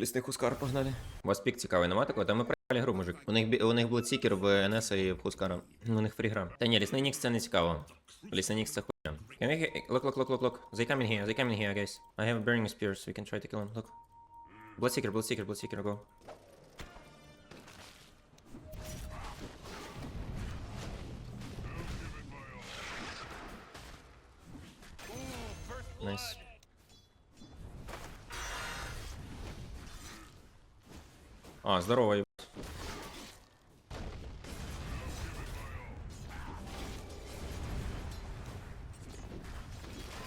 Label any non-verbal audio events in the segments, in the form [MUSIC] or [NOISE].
Лісних Хускар погнали. У вас пік цікавий, нема такого? Та ми проїхали гру, мужик. У них, у них Блудсікер в НС і в Хускара. У них фрігра. Та ні, лісний Нікс це не цікаво. Лісний Нікс це хуйня. Can we... Look, look, look, look, look. They coming here, they coming here, guys. I have burning spears, we can try to kill him. Look. Bloodseeker, Bloodseeker, Bloodseeker, go. Nice. А, здорово, ебать.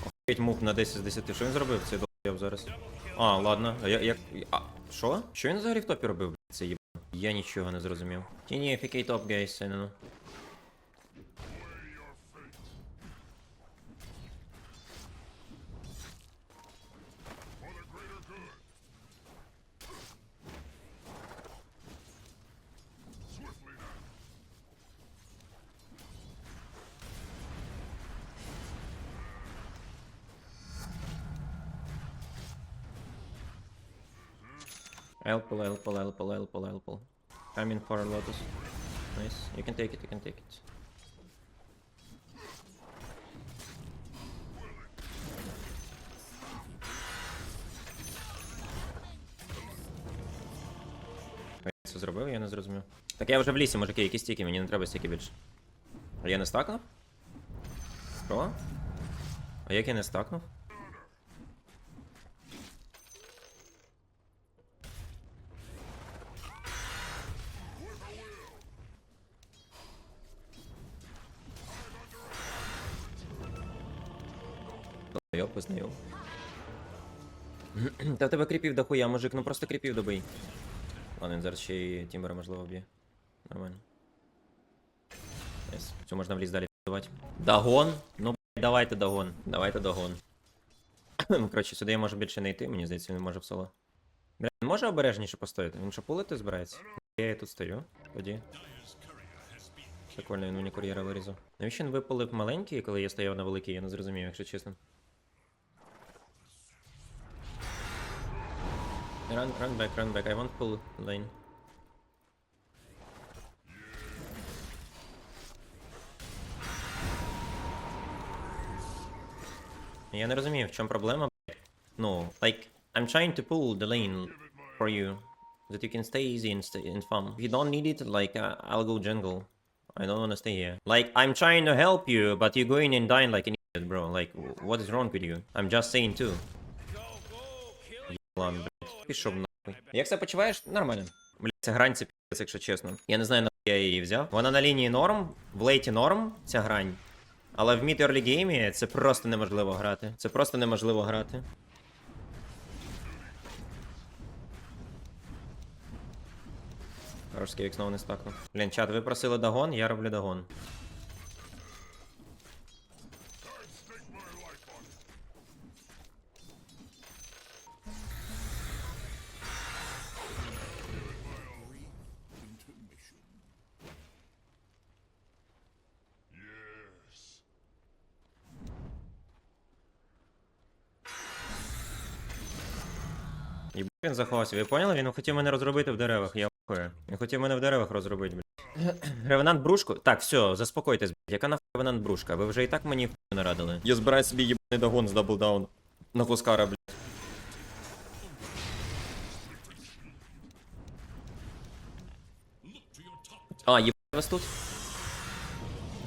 Охуєть мув на 10 з 10. Що він зробив? Цей долб зараз. А, ладно. А я, як... А, що? Що він взагалі в топі робив, блядь, це єб... Я нічого не зрозумів. Тіні, фікей топ, гейс, I I'll pull, I'll pull, I'll pull. Coming for a Lotus. Nice. You can take it, you can take it. Це зробив, я не зрозумів. Так я вже в лісі, мужики, які стіки, мені не треба стільки більше. А я не стакнув? Що? А як я не стакнув? Я. Та в тебе кріпів дохуя, мужик, ну просто кріпів добий. Ладно, він зараз ще й Тімбера можливо б'є. Нормально. Найс. Цю можна в ліс далі давати. Дагон? Ну, блядь, давайте дагон. Давайте дагон. Ну, коротше, сюди я можу більше не йти, мені здається, він може в соло. Бля, він може обережніше постояти? Він що пулити збирається? Я тут стою. Тоді. Прикольно, він мені кур'єра вирізав. Навіщо він випалив маленький, коли я стояв на великий, я не зрозумів, якщо чесно. Run, run back, run back. I won't pull lane. Я не розумію, в чому проблема. блядь. Ну, like, I'm trying to pull the lane for you. That you can stay easy and, stay and farm. If you don't need it, like, uh, I'll go jungle. I don't wanna stay here. Like, I'm trying to help you, but you're going and dying like an idiot, bro. Like, wh- what is wrong with you? I'm just saying too. Ладно, блядь. Пішов нахуй. Як себе почуваєш? Нормально. Блядь, ця грань це піздець, якщо чесно. Я не знаю, нахуй я її взяв. Вона на лінії норм, в лейті норм, ця грань. Але в мід early геймі це просто неможливо грати. Це просто неможливо грати. Хорош скейк знову не стакнув. Блін, чат, ви просили дагон, я роблю дагон. Він заховався. Ви поняли? Він хотів мене розробити в деревах. Я охує. Він хотів мене в деревах розробити, блядь. [COUGHS] Ревенант брушку? Так, все, заспокойтесь, блядь. Яка нахуй ревенант брушка? Ви вже і так мені хуй нарадили. Я збираю собі єбаний догон з даблдаун. На Хускара, блядь. А, єбать вас тут.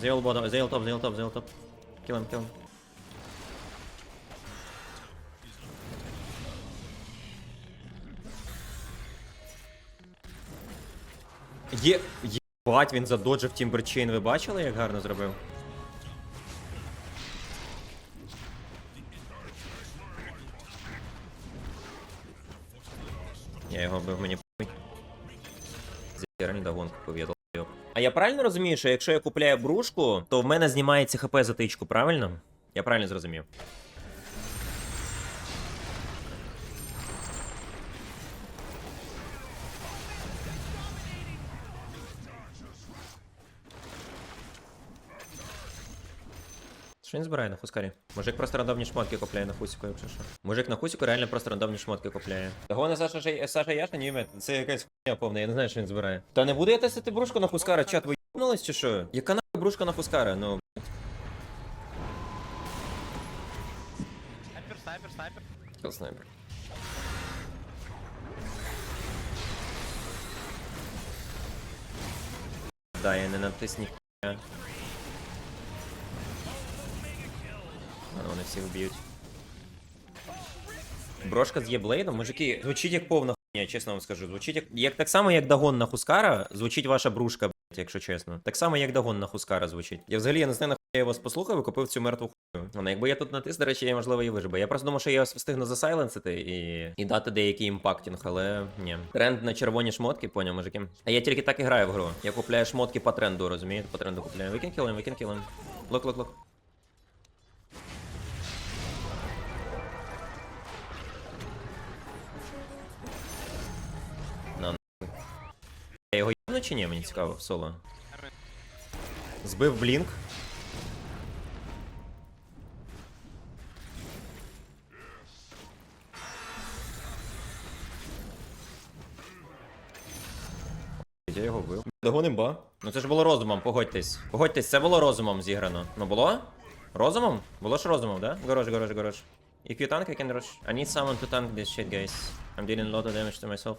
Зейл бода, зейл топ, зейл топ, зейл топ. Кілем, кілем. Є. Єбать, він задоджив Тімберчейн. Ви бачили, як гарно зробив? Я його бив мені купив, я долбойоб. А я правильно розумію, що якщо я купляю брушку, то в мене знімається хп за тичку, правильно? Я правильно зрозумів. Що він збирає на хускарі? Мужик просто рандомні шмотки купляє на хусіку, якщо що. Мужик на хусіку реально просто рандомні шмотки купляє. Того не Саша Жай- Саша Яша, ні мет. Це якась хуйня повна, я не знаю, що він збирає. Та не буду я тестити брушку на хускара, чат, ви їбнулись чи що? Яка нахуй брушка на хускара? Ну, Снайпер, снайпер, снайпер. Kill снайпер. Да, я не натис ніхуя. Вони всі вб'ють. Брошка з Єблейдом, мужики, звучить як повна хуйня, чесно вам скажу. Звучить як, як так само, як Дагон на Хускара, звучить ваша брушка, блядь, якщо чесно. Так само, як Дагон на Хускара звучить. Я взагалі я не знаю, нахуя я вас послухав і купив цю мертву хуйню. Ну, якби я тут натис, до речі, я можливо і виживу. Я просто думав, що я вас встигну засайленсити і, і дати деякий імпактінг, але ні. Тренд на червоні шмотки, поняв, мужики. А я тільки так і граю в гру. Я купляю шмотки по тренду, розумієте? По тренду купляю. We can kill him, we Його чи ні? Мені цікаво, соло. Збив блінк. Я його вбив. Догоним ба. Ну це ж було розумом, погодьтесь. Погодьтесь, це було розумом зіграно. Ну було? Розумом? Було ж розумом, да? Горош, горош, горош. If you tank, I can rush. I need someone to tank this shit, guys. I'm dealing a lot of damage to myself.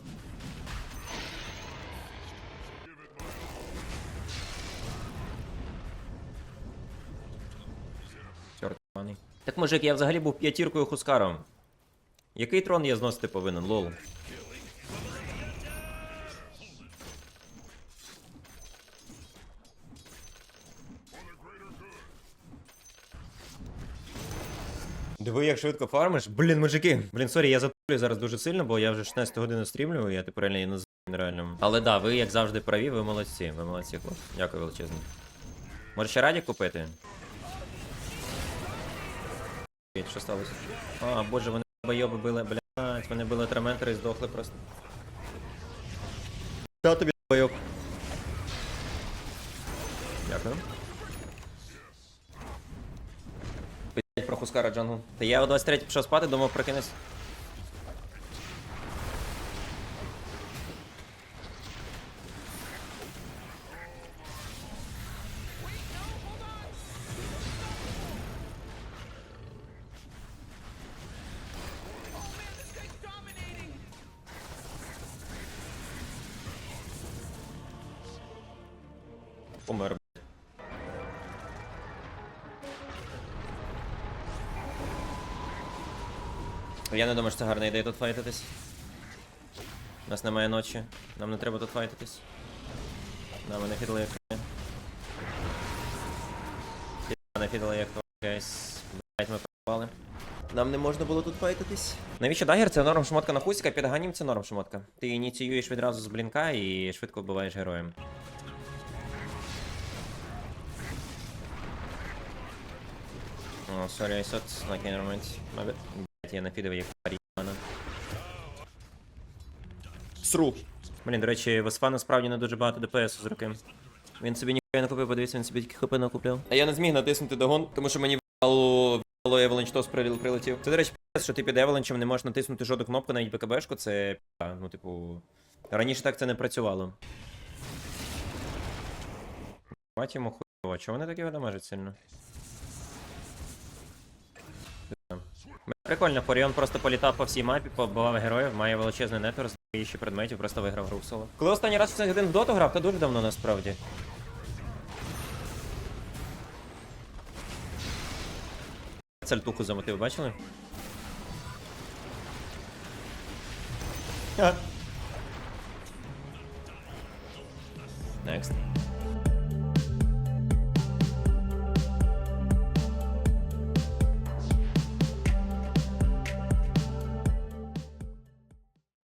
Так мужик, я взагалі був п'ятіркою хускаром. Який трон я зносити повинен, лол? Диви, як швидко фармиш. Блін, мужики. Блін, сорі, я затуплю зараз дуже сильно, бо я вже 16 годину стрімлю, я тепер реально не з нереальним. Але да, ви як завжди праві, ви молодці. Ви молодці, хлопці. Дякую величезно. Може ще раді купити? Що сталося? А, боже, вони бойоби били, блядь, вони били трементери і здохли просто. Та тобі бойоб. Дякую. Блять, про Хускара джангл. Та я о 23 пішов спати, думав прокинусь. Помер. Я не думаю, що це гарна ідея тут файтитись. У нас немає ночі. Нам не треба тут файтитись. Да, мене фідли як. Мене фідли як гайс. Блять, ми пропали. Нам не можна було тут файтитись. Навіщо дагер? Це норм шмотка на хусіка, під ганім це норм шмотка. Ти ініціюєш відразу з блінка і швидко вбиваєш героєм. О, сорі, I thought, like, never mind. My bad. Блять, я нафідав як парімана. Сру. Блін, до речі, Весфа насправді не дуже багато ДПС з руки. Він собі ніхуя не купив, подивіться, він собі тільки хп накупляв. А я не зміг натиснути догон, тому що мені вало Евеленч тос прилетів. Це, до речі, що ти під Евеленчем не можеш натиснути жодну кнопку, навіть БКБшку, це ну, типу. Раніше так це не працювало. Мать йому хуйово, чого вони його дамажать сильно? Прикольно, Форіон просто політав по всій мапі, побивав героїв, має величезний нетворк, з ще предметів, просто виграв гру в соло. Коли останній раз в цей годин в доту грав, то дуже давно насправді. Цальтуху замотив, бачили? Next.